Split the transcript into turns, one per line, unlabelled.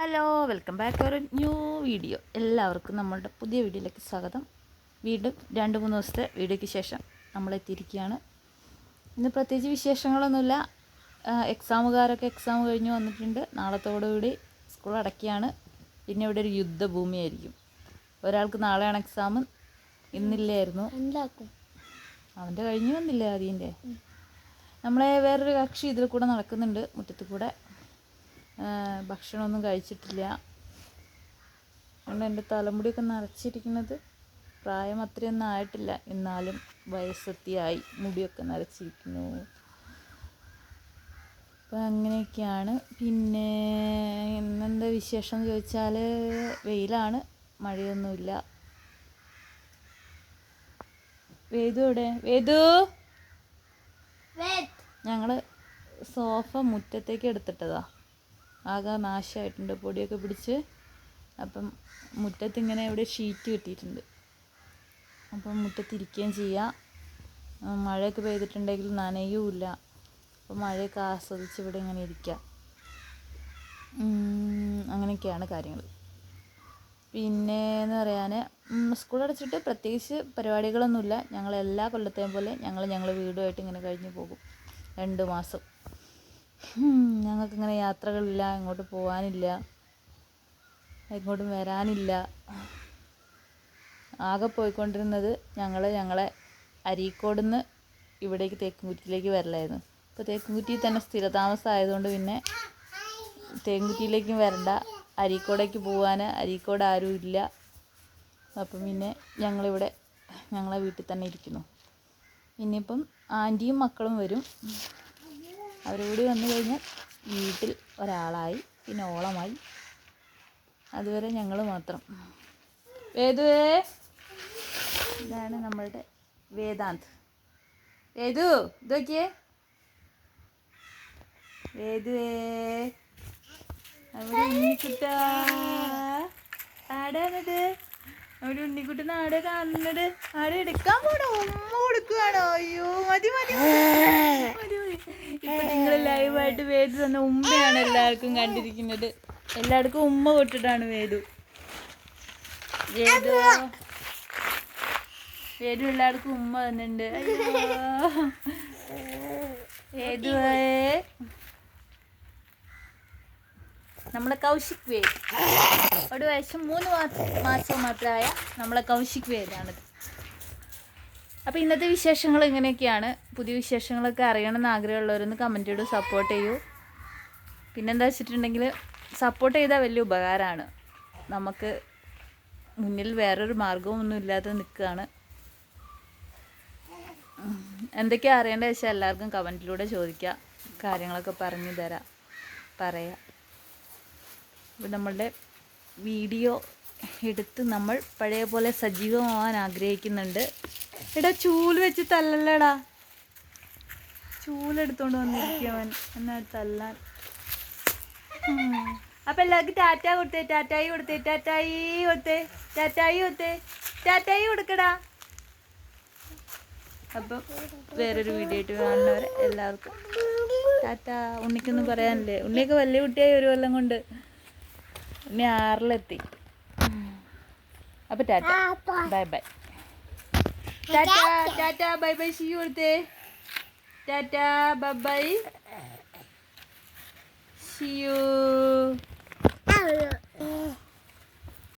Hello welcome back ഒരു new video എല്ലാവർക്കും നമ്മളുടെ പുതിയ വീഡിയോയിലേക്ക് സ്വാഗതം. വീണ്ടും രണ്ട് മൂന്ന് ദിവസത്തെ വീഡിയോയ്ക്ക് ശേഷം നമ്മൾ എത്തിയിരിക്കുകയാണ്. ഇന്ന് പ്രത്യേകിച്ച് വിശേഷങ്ങളൊന്നുമില്ല. എക്സാമുകാരൊക്കെ എക്സാം കഴിഞ്ഞ് വന്നിട്ടുണ്ട്. നാളത്തോടുകൂടി സ്കൂൾ അടയ്ക്കുകയാണ്. പിന്നെ ഇവിടെ ഒരു യുദ്ധഭൂമിയായിരിക്കും. ഒരാൾക്ക് നാളെയാണ് എക്സാം ഇന്നില്ലായിരുന്നു. അവന്റെ കഴിഞ്ഞു വന്നില്ല അതിന്റെ നമ്മളെ വേറൊരു കക്ഷി ഇതിൽ കൂടെ നടക്കുന്നുണ്ട് മുറ്റത്ത് കൂടെ. ഭക്ഷണമൊന്നും കഴിച്ചിട്ടില്ല. അതുകൊണ്ട് എന്റെ തലമുടിയൊക്കെ നരച്ചിരിക്കുന്നത് പ്രായം അത്രയൊന്നും ആയിട്ടില്ല. എന്നാലും വയസ്സെത്തിയായി മുടിയൊക്കെ നരച്ചിരിക്കുന്നു. അപ്പം അങ്ങനെയൊക്കെയാണ്. പിന്നെ എന്നെന്താ വിശേഷം എന്ന് ചോദിച്ചാൽ വെയിലാണ് മഴയൊന്നുമില്ല. വേദു എവിടെ? വേദു? ഞങ്ങൾ സോഫ മുറ്റത്തേക്ക് എടുത്തിട്ടതാ. ആകെ നാശമായിട്ടുണ്ട് പൊടിയൊക്കെ പിടിച്ച് അപ്പം മുറ്റത്ത് ഇങ്ങനെ ഇവിടെ ഷീറ്റ് കിട്ടിയിട്ടുണ്ട്. അപ്പം മുറ്റത്തിരിക്കുകയും ചെയ്യാം. മഴയൊക്കെ പെയ്തിട്ടുണ്ടെങ്കിൽ നനയുമില്ല അപ്പം മഴയൊക്കെ ആസ്വദിച്ച് ഇവിടെ ഇങ്ങനെ ഇരിക്കാം. അങ്ങനെയൊക്കെയാണ് കാര്യങ്ങൾ. പിന്നെ എന്ന് പറയാൻ സ്കൂൾ അടച്ചിട്ട് പ്രത്യേകിച്ച് പരിപാടികളൊന്നുമില്ല. ഞങ്ങൾ എല്ലാ കൊല്ലത്തെയും പോലെ ഞങ്ങൾ ഞങ്ങൾ വീടുമായിട്ട് ഇങ്ങനെ കഴിഞ്ഞു പോകും. രണ്ട് മാസം. ഞങ്ങൾക്കിങ്ങനെ യാത്രകളില്ല എങ്ങോട്ട് പോകാനില്ല എങ്ങോട്ടും വരാനില്ല. ആകെ പോയിക്കൊണ്ടിരുന്നത് ഞങ്ങൾ ഞങ്ങളെ അരീക്കോട് നിന്ന് ഇവിടേക്ക് തേക്കുംകുറ്റിയിലേക്ക് വരലായിരുന്നു. അപ്പോൾ തേക്കുംകുറ്റിയിൽ തന്നെ സ്ഥിരതാമസം ആയതുകൊണ്ട് പിന്നെ തേക്കുംകുറ്റിയിലേക്കും വരണ്ട. അരീക്കോടേക്ക് പോകാൻ അരീക്കോട് ആരും ഇല്ല. അപ്പം പിന്നെ ഞങ്ങളിവിടെ ഞങ്ങളെ വീട്ടിൽ തന്നെ ഇരിക്കുന്നു. ഇനിയിപ്പം ആന്റിയും മക്കളും വരും. അവരുകൂടി വന്നു കഴിഞ്ഞാൽ വീട്ടിൽ ഒരാളായി പിന്നെ ഓളമായി. അതുവരെ ഞങ്ങൾ മാത്രം. വേദുവേ ഇതാണ് നമ്മളുടെ വേദാന്ത്. വേദു ഇതൊക്കെയേ വേദുവേ അവിടെ ഉണ്ണിക്കുട്ട. ആടാണത് അവിടെ ഉണ്ണിക്കുട്ടൻ ആടെ കാണുന്നത്? ആടെ എടുക്കാൻ പോണോ? ഉമ്മ കൊടുക്കുകയാണോ? അയ്യോ മതി മതി. ലൈവായിട്ട് വേദു തന്ന ഉമ്മയാണ് എല്ലാവർക്കും കണ്ടിരിക്കുന്നത്. എല്ലാവർക്കും ഉമ്മ കൊട്ടിട്ടാണ് വേദു. വേദു. വേദു എല്ലാവർക്കും ഉമ്മ തന്നിട്ടുണ്ട്. വേദു നമ്മളെ കൗശിക് വേദ്. ഒരു വയസ്സും മൂന്ന് മാസം മാത്രമായ നമ്മളെ കൗശിക് വേദാണിത്. അപ്പോൾ ഇന്നത്തെ വിശേഷങ്ങൾ ഇങ്ങനെയൊക്കെയാണ് പുതിയ വിശേഷങ്ങളൊക്കെ അറിയണമെന്ന് ആഗ്രഹമുള്ളവരൊന്ന് കമന്റ് ചെയ്തു സപ്പോർട്ട് ചെയ്യൂ. പിന്നെന്താ വെച്ചിട്ടുണ്ടെങ്കിൽ സപ്പോർട്ട് ചെയ്താൽ വലിയ ഉപകാരമാണ്. നമുക്ക് മുന്നിൽ വേറൊരു മാർഗമൊന്നും ഇല്ലാതെ നിൽക്കുകയാണ്. എന്തൊക്കെയാണ് അറിയേണ്ടത് വെച്ചാൽ എല്ലാവർക്കും കമന്റിലൂടെ ചോദിക്കുക കാര്യങ്ങളൊക്കെ പറഞ്ഞു തരാം പറയാം. അപ്പോൾ നമ്മളുടെ വീഡിയോ എടുത്ത് നമ്മൾ പഴയ പോലെ സജീവമാവാൻ ആഗ്രഹിക്കുന്നുണ്ട്. എടാ ചൂൽ വെച്ച് തല്ലല്ലടാ. ചൂലെടുത്തോണ്ട് വന്നിരിക്കവൻ എന്നാ തല്ലാൻ. അപ്പൊ എല്ലാവർക്കും ടാറ്റ കൊടുത്തേ ടാറ്റായി കൊടുത്തേ ടാറ്റായി കൊടുത്തേ ടാറ്റായി കൊടുത്തേ ടാറ്റായി കൊടുക്കടാ. അപ്പം വേറൊരു വീഡിയോ ആയിട്ട് കാണുന്നവരെ എല്ലാവർക്കും ടാറ്റ. ഉണ്ണിക്കൊന്നും പറയാനില്ലേ? ഉണ്ണിയൊക്കെ വലിയ കുട്ടിയായി ഒരു കൊല്ലം കൊണ്ട് ഉണ്ണി ആറിലെത്തി. അപ്പൊ tata. Bye bye. Tata tata bye bye she കൊടുത്തേ ടാറ്റ ബൈ ബൈ ഷിയു